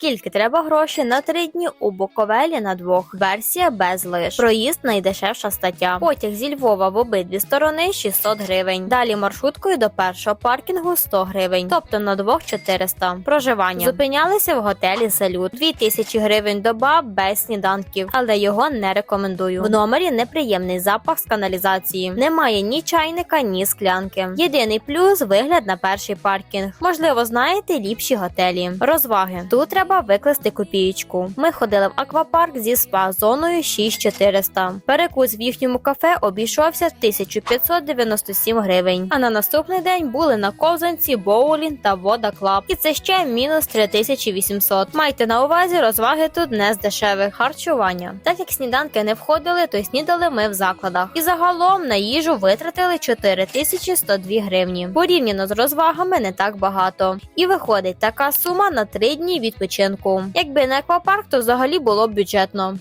Скільки треба грошей на три дні у Буковелі на двох? Версія без лиш. Проїзд найдешевша стаття. Потяг зі Львова в обидві сторони 600 гривень. Далі маршруткою до першого паркінгу 100 гривень, тобто на двох 400. Проживання. Зупинялися в готелі Салют. 2000 гривень доба без сніданків, але його не рекомендую. В номері неприємний запах з каналізації. Немає ні чайника, ні склянки. Єдиний плюс вигляд на перший паркінг. Можливо, знаєте ліпші готелі. Розваги. Тут треба викласти копієчку. Ми ходили в аквапарк зі спа зоною 6400. Перекус в їхньому кафе обійшовся 1597 гривень. А на наступний день були на ковзанці, боулінг та вода клаб. І це ще мінус 3800. Майте на увазі, розваги тут не з дешевих харчування. Так як сніданки не входили, то й снідали ми в закладах. І загалом на їжу витратили 4102 гривні. Порівняно з розвагами не так багато. І виходить така сума на 3 дні відпочинку. Якби не аквапарк, то взагалі було б бюджетно.